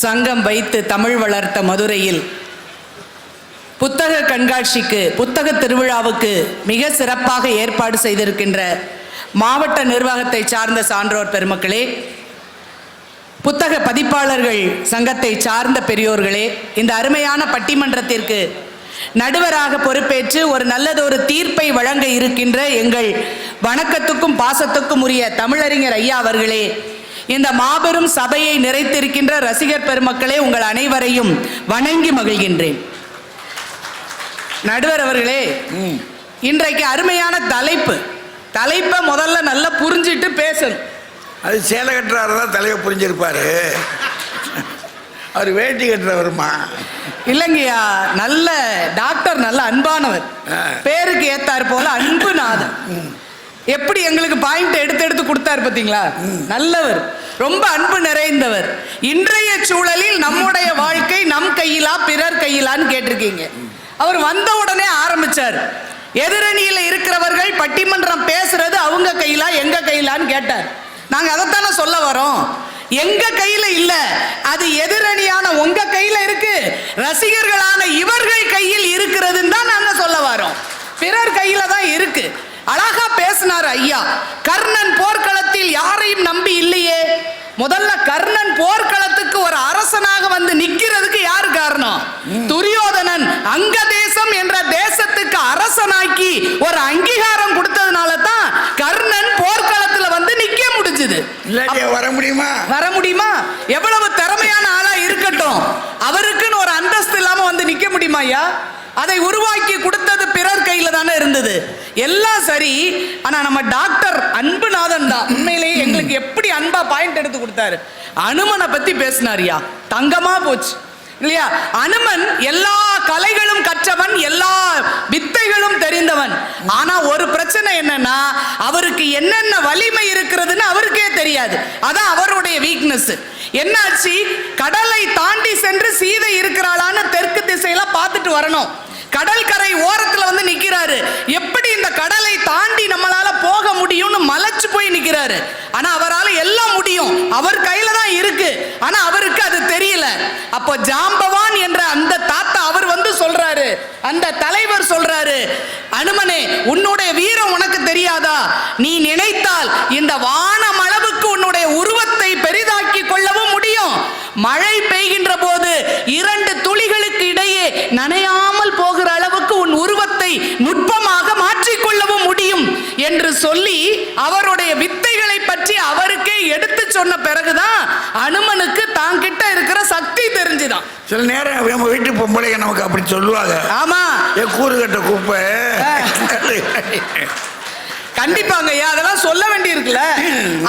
சங்கம் வைத்து தமிழ் வளர்த்த மதுரையில் புத்தக கண்காட்சிக்கு புத்தக திருவிழாவுக்கு மிக சிறப்பாக ஏற்பாடு செய்திருக்கின்ற மாவட்ட நிர்வாகத்தை சார்ந்த சான்றோர் பெருமக்களே புத்தக பதிப்பாளர்கள் சங்கத்தை சார்ந்த பெரியோர்களே இந்த அருமையான பட்டிமன்றத்திற்கு நடுவராக பொறுப்பேற்று ஒரு நல்லதொரு தீர்ப்பை வழங்க இருக்கின்ற எங்கள் வணக்கத்துக்கும் பாசத்துக்கும் உரிய தமிழறிஞர் ஐயா அவர்களே இந்த மாபெரும் சபையை நிறைத்திருக்கின்ற ரசிகர் பெருமக்களே உங்கள் அனைவரையும் வணங்கி மகிழ்கின்றேன். நடுவர் அவர்களே இன்றைக்கு அருமையான தலைப்பு. தலைப்பை முதல்ல நல்லா புரிஞ்சிட்டு பேசணும். அது சேலை கட்டுறாரு தான் தலைவர் புரிஞ்சிருப்பாரு. அவர் வேட்டி கட்டுறவருமா? இல்லைங்கய்யா நல்ல டாக்டர் நல்ல அன்பானவர். பேருக்கு ஏத்தார் போல அன்பு நாதன். எப்படி எங்களுக்கு பாயிண்ட் எடுத்து எடுத்து கொடுத்தாரு பார்த்தீங்களா? நல்லவர். ரொம்ப அன்பு நிறைந்தவர். இன்றைய சூழலில் நம்முடைய வாழ்க்கை நம் கையிலா பிறர் கையிலான்னு கேட்டிருக்கீங்க. அவர் வந்த உடனே ஆரம்பிச்சார். எதிரணியில் இருக்கிறவர்கள் பட்டிமன்றம் பேசுறது அவங்க கையிலா எங்க கையிலான்னு கேட்டார். நாங்க அதைத்தானே சொல்ல வரோம். எங்க கையில இல்ல அது எதிரணியான உங்க கையில இருக்கு. ரசிகர்களான இவர்கள் கையில் இருக்கிறதுன்னு தான் நாங்க சொல்ல வரோம். பிறர் கையில தான் இருக்கு. அழகா பேசினார் ஐயா. கர்ணன் போர்க்களத்தில் யாரையும் நம்பி இல்லையே. முதல்ல கர்ணன் போர்க்களத்துக்கு ஒரு அரசனாக வந்து நிக்கிறதுக்கு யார் காரணம்? துரியோதனன். அங்க தேசம் என்ற தேசத்துக்கு அரசனாக்கி ஒரு அங்கீகாரம் கொடுத்ததுனால தான் கர்ணன் போர்க்களத்துல வந்து நிக்க முடிஞ்சது. வர முடியுமா? வர முடியுமா? எவ்வளவு திறமையான ஆளா இருக்கட்டும். அவருக்குன்னு ஒரு அந்தஸ்து இல்லாம வந்து நிக்க முடியுமா ஐயா? அதை உருவாக்கி கொடுத்தது பிறர் கையில தானே இருந்தது. எல்லாம் சரி ஆனா நம்ம டாக்டர் அன்புநாதன் தான். உண்மையிலேயே எங்களுக்கு எப்படி அன்பா பாயிண்ட் எடுத்து கொடுத்தாரு. அனுமனை பத்தி பேசினாரியா தங்கமா போச்சு. இல்லையா? அனுமன் எல்லா கலைகளும் கற்றவன் எல்லா வித்தைகளும் தெரிந்தவன். ஆனா ஒரு பிரச்சனை என்னன்னா அவருக்கு என்னென்ன வலிமை இருக்கிறதுன்னு அவருக்கே தெரியாது. அதான் அவருடைய வீக்னஸ் என்னாச்சு? கடலை தாண்டி சென்று சீதை இருக்கிறாளான்னு தெற்கு திசையில பார்த்துட்டு வரணும். கடற்கரை ஓரத்துல வந்து நிக்கிறாரு. எப்படி இந்த கடலை தாண்டி நம்மளால போக முடியும்னு மலைச்சு போய் நிக்கிறாரு. ஆனா அவரால எல்லாம் முடியும். அவர் கையில தான் இருக்கு. ஆனா அவருக்கு அது தெரியல. அப்போ ஜாம்பவான் என்ற அந்த தாத்தா அவர் வந்து சொல்றாரு. அந்த தலைவர் சொல்றாரு அனுமனே உன்னுடைய வீரம் உனக்கு தெரியாதா? நீ நினைத்தால் இந்த வானம் அளவுக்கு உன்னுடைய உருவத்தை பெரிதாக்கி கொள்ளவும் முடியும். மழை என்று சொல்லி அவருடைய வித்தைகளை பற்றி அவருக்கே எடுத்து சொன்ன பிறகுதான் அனுமனுக்கு தாங்கிட்ட இருக்கிற சக்தி தெரிஞ்சுதான். சில நேரம் நம்ம வீட்டு பொம்பளைங்க நமக்கு அப்படி சொல்லுவாங்க. ஆமா. ஏ கூறு கட்ட குப்பை. கண்டிப்பாங்க ஐயா அதெல்லாம் சொல்ல வேண்டியிருக்குல்ல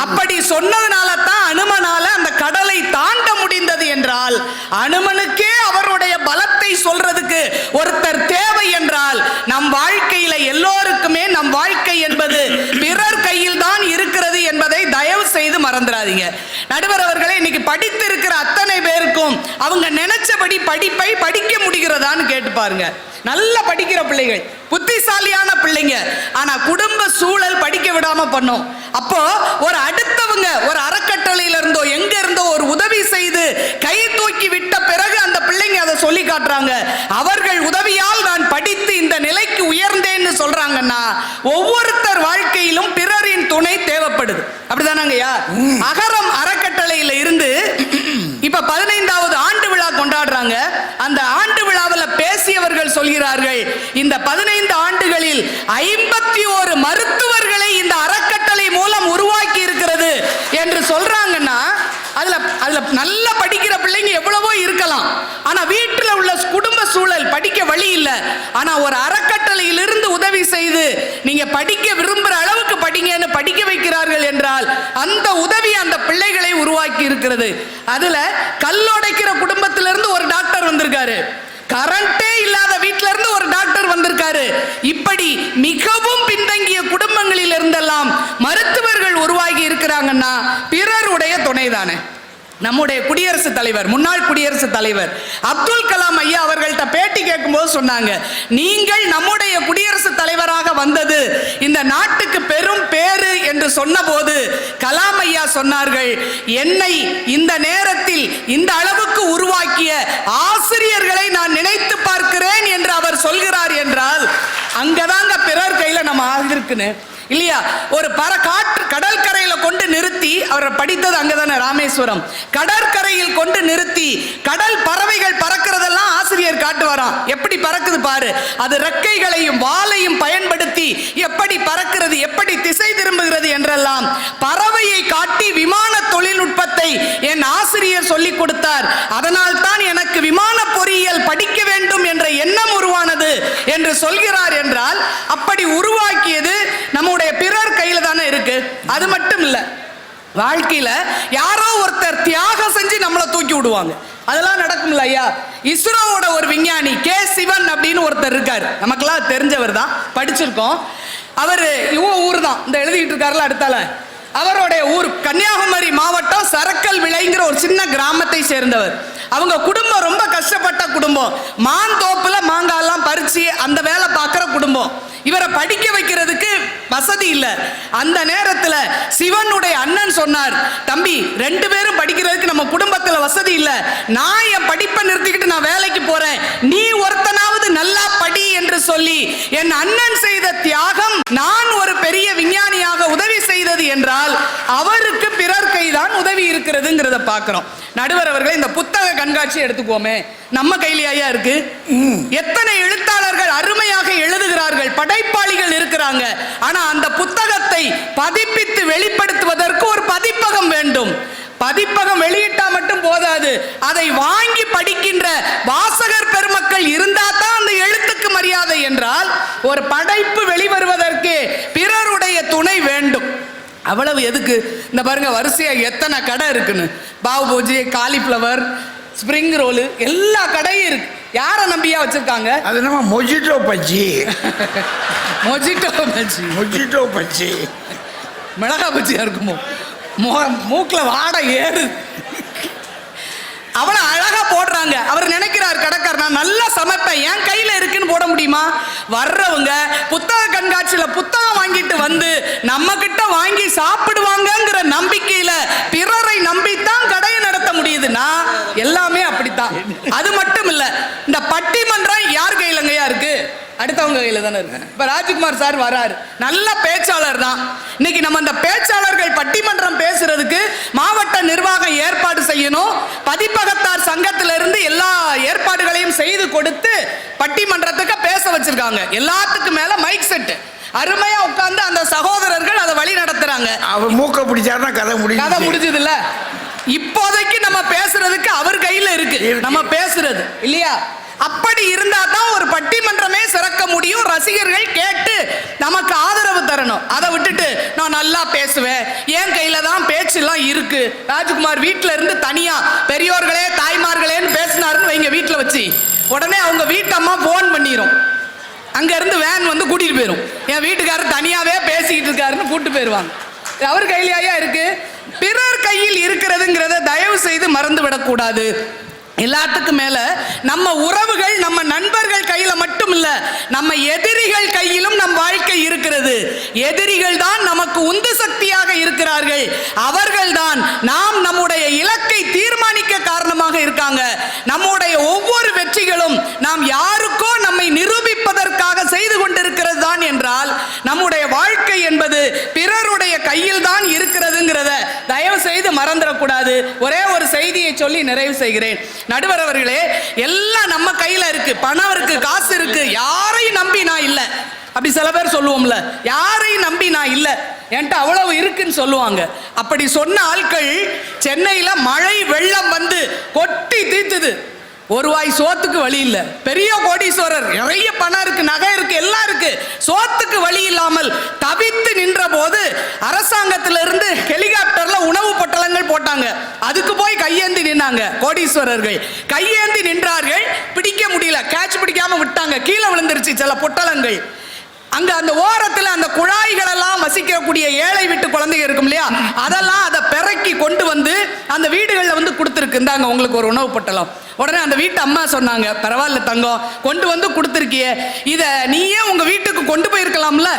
அப்படி சொன்னதுனால தான் அனுமனால அந்த கடலை தாண்ட முடிந்தது என்றால் அனுமனுக்கே அவருடைய பலத்தை சொல்றதுக்கு ஒருத்தர் தேவை என்றால் நம் வாழ்க்கையில எல்லோருக்குமே நம் வாழ்க்கை என்பது பிறர் கையில் தான் இருக்கிறது என்பதை தயவு செய்து நடுவர் அவர்களே இன்னைக்கு படித்து இருக்கிற அத்தனை பேருக்கும் அவங்க நினைச்சபடி படிப்பை படிக்க முடிகிறதான்னு கேட்டு பாருங்க. நல்ல படிக்கிற பிள்ளைகள் புத்திசாலியான பிள்ளைங்க. ஆனா குடும்ப சூழல் படிக்க விடாம பண்ணும். அப்போ ஒரு அடுத்தவங்க ஒரு அறக்கட்டளையில இருந்தோ எங்க இருந்தோ ஒரு உதவி செய்து கை தூக்கி விட்ட பிறகு அந்த பிள்ளைங்க அதை சொல்லி காட்டுறாங்க. அவர்கள் உதவியால் நான் படித்து இந்த நிலைக்கு உயர்ந்தேன்னு சொல்றாங்கன்னா ஒவ்வொருத்தர் வாழ்க்கையிலும் பிற துணை தேவைப்படுது. அப்படிதானாங்கய்யா அகரம் அறக்கட்டளையில இருந்து இப்ப பதினைந்தாவது ஆண்டு விழா கொண்டாடுறாங்க. அந்த ஆண்டு விழாவில் பேசியவர்கள் சொல்கிறார்கள் இந்த பதினைந்து ஆண்டுகளில் ஐம்பத்தி ஒரு மருத்துவர்களை இந்த அறக்கட்டளை மூலம் உருவாக்கி இருக்கிறது என்று சொல்றாங்கன்னா அதுல அதுல நல்ல படிக்கிற பிள்ளைங்க எவ்வளவோ இருக்கலாம். ஆனா வீட்டுல உள்ள குடும்ப சூழல் படிக்க வழி இல்ல. ஆனா ஒரு அறக்கட்டளையிலிருந்து உதவி செய்து நீங்க படிக்க விரும்புற அளவு படிங்கன்னு படிக்க வைக்கிறார்கள் என்றால் அந்த உதவி அந்த பிள்ளைகளை உருவாக்கி இருக்கிறது. அதுல கல்லுடைக்கிற குடும்பத்திலிருந்து ஒரு டாக்டர் வந்திருக்காரு. கரண்டே இல்லாத வீட்டில இருந்து ஒரு டாக்டர் வந்திருக்காரு. இப்படி மிகவும் பின்தங்கிய குடும்பங்களில் இருந்தெல்லாம் மருத்துவர்கள் உருவாகி இருக்கிறாங்கன்னா பிறருடைய துணைதானே. நம்முடைய குடியரசுத் தலைவர் முன்னாள் குடியரசுத் தலைவர் அப்துல் கலாம் ஐயா அவர்கள்ட்ட பேட்டி கேட்கும்போது சொன்னாங்க நீங்கள் நம்முடைய குடியரசுத் தலைவராக வந்தது இந்த நாட்டு சொன்னபோது கலாம் ஐயா சொன்னார்கள் என்னை இந்த நேரத்தில் இந்த அளவுக்கு உருவாக்கிய ஆசிரியர்களை நான் நினைத்து பார்க்கிறேன் என்று அவர் சொல்கிறார் என்றால் அங்கதாங்க பிறர் கையில நம்ம ஆகிருக்குன்னு இல்லையா? ஒரு பர காற்று கடற்கரையில கொண்டு நிறுத்தி அவர் படித்தது அங்கதானே ராமேஸ்வரம். கடற்கரையில் கொண்டு நிறுத்தி கடல் பறவைகள் பறக்கிறதெல்லாம் ஆசிரியர் காட்டுவாராம் எப்படி பறக்குது பாரு. அது ரெக்கைகளையும் வாலையும் பயன்படுத்தி எப்படி பறக்கிறது எப்படி திசை திரும்புகிறது என்றெல்லாம் பறவையை காட்டி விமான தொழில்நுட்பத்தை என் ஆசிரியர் சொல்லிக் கொடுத்தார். அதனால் தான் எனக்கு விமான பொறியியல் படிக்க வேண்டும் என்ற எண்ணம் உருவானது என்று சொல்கிறார் என்றால் அப்படி உருவாக்கியது நம்முடைய பிறர் கையில தானே இருக்கு. அது மட்டும் இல்ல வாழ்க்கையில யாரோ ஒருத்தர் தியாகம் செஞ்சு நம்மளை தூக்கி விடுவாங்க. அதெல்லாம் நடக்கும்ல ஐயா. இஸ்ரோவோட ஒரு விஞ்ஞானி கே சிவன் அப்படின்னு ஒருத்தர் இருக்கார். நமக்கெல்லாம் தெரிஞ்சவர் தான். படிச்சிருக்கோம். அவர் இவங்க ஊர் தான் இந்த எழுதிட்டு இருக்காருல அடுத்தால. அவருடைய ஊர் கன்னியாகுமரி மாவட்டம் சரக்கல் விளைங்கிற ஒரு சின்ன கிராமத்தை சேர்ந்தவர். அவங்க குடும்பம் ரொம்ப கஷ்டப்பட்ட குடும்பம். மாந்தோப்புல மாங்காய்லாம் பறிச்சு அந்த வேலை பார்க்குற குடும்பம். இவரை படிக்க வைக்கிறதுக்கு வசதி இல்லை. அந்த நேரத்தில் சிவனுடைய அண்ணன் சொன்னார் தம்பி ரெண்டு பேரும் படிக்கிறதுக்கு நம்ம குடும்பத்தில் வசதி இல்லை. நான் என் படிப்பை நிறுத்திக்கிட்டு நான் வேலைக்கு போறேன். நீ ஒருத்தனாவது நல்லா படி என்று சொல்லி என் அண்ணன் செய்த தியாகம் நான் ஒரு பெரிய விஞ்ஞானியாக உதவி செய்தது என்றால் அவருக்கு பிறர் கைதான் உதவி இருக்கிறதுங்கிறத பார்க்குறோம். நடுவர் அவர்கள் இந்த புத்தக கண்காட்சி எடுத்துக்கோமே நம்ம கையிலேயா இருக்கு. எத்தனை எழுத்தாளர்கள் அருமையாக எழுதுகிறார்கள். படைப்பாளிகள் இருக்கிறாங்க. ஆனா அந்த புத்தகத்தை பதிப்பித்து வெளிப்படுத்துவதற்கு ஒரு பதிப்பகம் வேண்டும். பதிப்பகம் வெளியிட்டா மட்டும் போதாது. அதை வாங்கி படிக்கின்ற வாசகர் பெருமக்கள் இருந்தா தான் அந்த எழுத்துக்கு மரியாதை என்றால் ஒரு படைப்பு வெளிவருவதற்கு பிறருடைய துணை வேண்டும் அவ்வளவு எதுக்கு? இந்த பாருங்க வரிசையா எத்தனை கடை இருக்குன்னு. பாவு பூஜி காலிஃப்ளவர் ஸ்ப்ரிங் ரோலு எல்லா கடையும் இருக்கு. யாரை நம்பியா வச்சிருக்காங்க? அது நம்ம மொஜிட்டோ பச்சி மொஜிட்டோ பஜ்ஜி. மொஜிட்டோ பச்சி மிளகா பஜ்ஜியா இருக்குமோ? மூக்கில் வாடை ஏறு. அவ்வளோ அழகா போடுறாங்க அவர் நினைக்கிறார் கடைக்காரர் நான் நல்லா சமைப்பேன். என் கையில இருக்குன்னு போட முடியுமா? வர்றவங்க புத்தக கண்காட்சியில புத்தகம் வாங்கிட்டு வந்து நம்ம கிட்ட வாங்கி சாப்பிடுவாங்கங்கிற நம்பிக்கையில பிறரை நம்பித்தான் கடையை நடத்த முடியுதுன்னா எல்லாமே அப்படித்தான். அது மட்டும் இல்ல இந்த பட்டிமன்றம் யார் கையிலங்கயா இருக்கு? அடுத்தவங்க கையில தானே இருக்கு. இப்ப ராஜ்குமார் சார் வராரு. நல்ல பேச்சாளர் தான். இன்னைக்கு நம்ம அந்த பேச்சாளர்கள் பட்டிமன்றம் பேசுறதுக்கு மாவட்ட நிர்வாகம் ஏற்பாடு செய்யணும். பதிப்பகத்தார் சங்கத்திலிருந்து எல்லா ஏற்பாடுகளையும் செய்து கொடுத்து பட்டிமன்றத்துக்கு பேச வச்சிருக்காங்க. எல்லாத்துக்கும் மேல மைக் செட் அருமையா உட்கார்ந்து அந்த சகோதரர்கள் அதை வழி நடத்துறாங்க. அவர் மூக்க பிடிச்சாருன்னா கதை கதை முடியும் முடிஞ்சது இல்ல இப்போதைக்கு நம்ம பேசுறதுக்கு அவர் கையில இருக்கு. நம்ம பேசுறது. இல்லையா? அப்படி இருந்தா தான் ஒரு பட்டிமன்றமே சிறக்க முடியும். ரசிகர்கள் கேட்டு நமக்கு ஆதரவு தரணும். அதை விட்டுட்டு நான் நல்லா பேசுவேன். என் கையில தான் பேச்செல்லாம் இருக்கு. ராஜ்குமார் வீட்டில இருந்து தனியா பெரியோர்களே தாய்மார்களேன்னு பேசினாருன்னு வைங்க வீட்டில் வச்சு. உடனே அவங்க வீட்டம்மா ஃபோன் பண்ணிடும் அங்கேருந்து வேன் வந்து கூட்டிகிட்டு போயிடும் என் வீட்டுக்காரர் தனியாகவே பேசிக்கிட்டு இருக்காருன்னு கூட்டு போயிடுவாங்க அவர் கையிலேயா இருக்கு? பிறர் கையில் இருக்கிறதுங்கிறத தயவு செய்து மறந்து விடக்கூடாது எல்லாத்துக்கும் மேல நம்ம உறவுகள் நம்ம நண்பர்கள் கையில மட்டும் இல்ல நம்ம எதிரிகள் கையிலும் நம் வாழ்க்கை இருக்கிறது. எதிரிகள் தான் நமக்கு உந்து சக்தியாக இருக்கிறார்கள். அவர்கள் தான் நாம் நம்முடைய இலக்கை தீர்மானிக்க காரணமாக இருக்காங்க. நம்முடைய ஒவ்வொரு வெற்றிகளும் நாம் யாருக்கோ நம்மை நிரூபிப்பதற்காக செய்து கொண்டிருக்க தான் என்றால் நம்முடைய வாழ்க்கை என்பது பிறருடைய கையில் தான் இருக்கிறதுங்கிறத தயவு செய்து மறந்துடக்கூடாது. ஒரே ஒரு செய்தியை சொல்லி நிறைவு செய்கிறேன். நடுவர் அவர்களே எல்லாம் நம்ம கையில இருக்கு. பணம் இருக்கு காசு இருக்கு. யாரையும் நம்பி நான் இல்லை. அப்படி சில பேர் சொல்லுவோம்ல யாரையும் நம்பி நான் இல்லை. என்கிட்ட அவ்வளவு இருக்குன்னு சொல்லுவாங்க. அப்படி சொன்ன ஆட்கள் சென்னையில மழை வெள்ளம் வந்து கொட்டி தீத்துது. ஒரு வாய் சோத்துக்கு வழி இல்லை. பெரிய கோடீஸ்வரர் நிறைய பணம் இருக்கு நகை இருக்கு எல்லாம் இருக்கு. சோத்துக்கு வழி இல்லாமல் தவித்து நின்ற போது அரசாங்கத்திலிருந்து ஹெலிகாப்டர்ல உணவு பொட்டலங்கள் போட்டாங்க. அதுக்கு போய் கையேந்தி நின்னாங்க கோடீஸ்வரர்கள். கையேந்தி நின்றார்கள். பிடிக்க முடியல. கேட்ச் பிடிக்காம விட்டாங்க. கீழே விழுந்துருச்சு சில பொட்டலங்கள். அங்க அந்த ஓரத்துல அந்த குழாய்கள் எல்லாம் வசிக்கக்கூடிய ஏழை வீட்டு குழந்தைங்க இருக்கும் இல்லையா? அதெல்லாம் அதை பிறக்கி கொண்டு வந்து அந்த வீடுகளில் வந்து கொடுத்துருக்கு. இந்தாங்க உங்களுக்கு ஒரு உணவு பொட்டலம். உடனே அந்த வீட்டு அம்மா சொன்னாங்க பரவாயில்ல தங்கம் கொண்டு வந்து கொடுத்துருக்கியே. இதை நீயே உங்கள் வீட்டுக்கு கொண்டு போயிருக்கலாம்ல?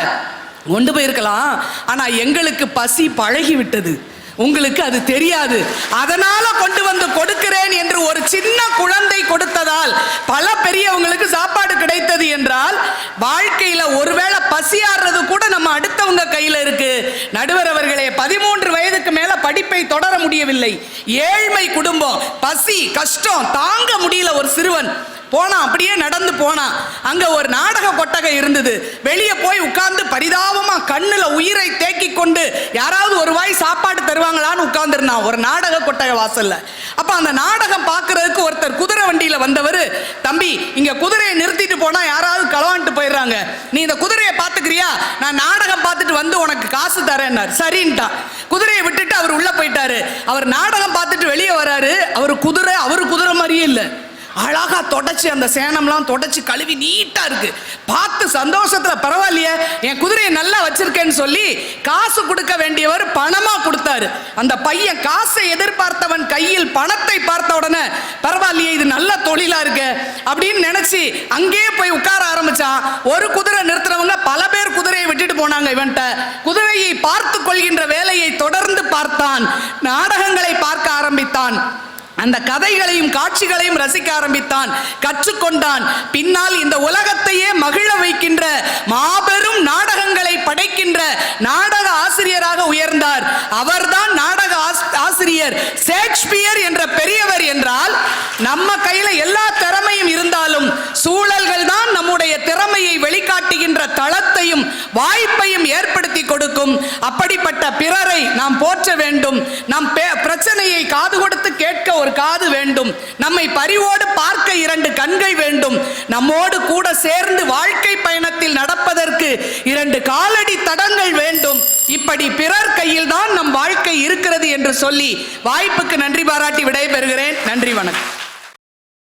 கொண்டு போயிருக்கலாம். ஆனால் எங்களுக்கு பசி பழகி விட்டது உங்களுக்கு அது தெரியாது. அதனால கொண்டு வந்து கொடுக்கிறேன் என்று ஒரு சின்ன குழந்தை கொடுத்ததால் பல பெரியவங்களுக்கு சாப்பாடு கிடைத்தது என்றால் வாழ்க்கையில ஒருவேளை பசியாடுறது கூட நம்ம நடுவர் அவர்களே பதிமூன்று வயதுக்கு மேல படிப்பை தொடர முடியவில்லை. ஏழ்மை குடும்பம் பசி கஷ்டம் தாங்க முடியல ஒரு சிறுவன். போனான் அப்படியே நடந்து போனான். அங்க ஒரு நாடக கொட்டகை இருந்தது. வெளியே போய் உட்கார்ந்து பரிதாபமா கண்ணுல உயிரை தேக்கி கொண்டு யாராவது ஒரு வாய் சாப்பாடு தருவாங்களான்னு உட்கார்ந்துருந்தான் ஒரு நாடக கொட்டகை வாசல்ல. அப்ப அந்த நாடகம் பார்க்கறதுக்கு ஒருத்தர் குதிரை வண்டியில வந்தவர் தம்பி இங்க குதிரையை நிறுத்திட்டு போனா யாராவது களவான்ட்டு போயிடுறாங்க. நீ இந்த குதிரையை பார்த்துக்கிறியா? நான் நாடகம் பார்த்துட்டு வந்து உனக்கு காசு தரேன்னார். சரின்ட்டான். குதிரையை விட்டுட்டு அவர் உள்ள போயிட்டாரு. அவர் நாடகம் பார்த்துட்டு வெளியே வராரு அவர் குதிரை அவர் குதிரை மாதிரியே இல்லை அழகா தொடச்சி அந்த சேனம்லாம் தொடச்சி கழுவி நீட்டா இருக்கு. பார்த்து சந்தோஷத்துல பரவாயில்லையே என் குதிரையை நல்லா வச்சிருக்கேன்னு சொல்லி காசு கொடுக்க வேண்டியவர் பணமா கொடுத்தாரு. அந்த பையன் காசை எதிர்பார்த்தவன் கையில் பணத்தை பார்த்த உடனே பரவாயில்லையே இது நல்ல தொழிலா இருக்கு அப்படின்னு நினைச்சு அங்கேயே போய் உட்கார ஆரம்பிச்சான் ஒரு குதிரை நிறுத்துறவங்க பல பேர் குதிரையை விட்டுட்டு போனாங்க இவன்ட்ட. குதிரையை பார்த்து கொள்கின்ற வேலையை தொடர்ந்து பார்த்தான். நாடகங்களை பார்க்க ஆரம்பித்தான். அந்த கதைகளையும் காட்சிகளையும் ரசிக்க ஆரம்பித்தான் கற்றுக்கொண்டான். பின்னால் இந்த உலகத்தையே மகிழ வைக்கின்ற மாபெரும் நாடகங்களை படைக்கின்ற நாடக ஆசிரியராக உயர்ந்தார். அவர்தான் நாடக ஆசிரியர். ஷேக்ஸ்பியர் என்ற பெரியவர் என்றால் நம்ம கையில எல்லா திறமையும் இருந்தாலும் சூழல்கள் தான் நம்முடைய திறமையை வெளிக்காட்டுகின்ற தளத்தையும் வாய்ப்பையும் ஏற்படுத்தி கொடுக்கும். அப்படிப்பட்ட பிறரை நாம் போற்ற வேண்டும். நம் பிரச்சனையை காது கொடுத்து கேட்க ஒரு காது வேண்டும். நம்மை பரிவோடு பார்க்க இரண்டு கண்கள் வேண்டும். நம்மோடு கூட சேர்ந்து வாழ்க்கை பயணத்தில் நடப்பதற்கு இரண்டு காலடி தடங்கள் வேண்டும். இப்படி பிறர் கையில் தான் நம் வாழ்க்கை இருக்கிறது என்று சொல்லி வாய்ப்புக்கு நன்றி பாராட்டி விடைபெறுகிறேன். நன்றி வணக்கம்.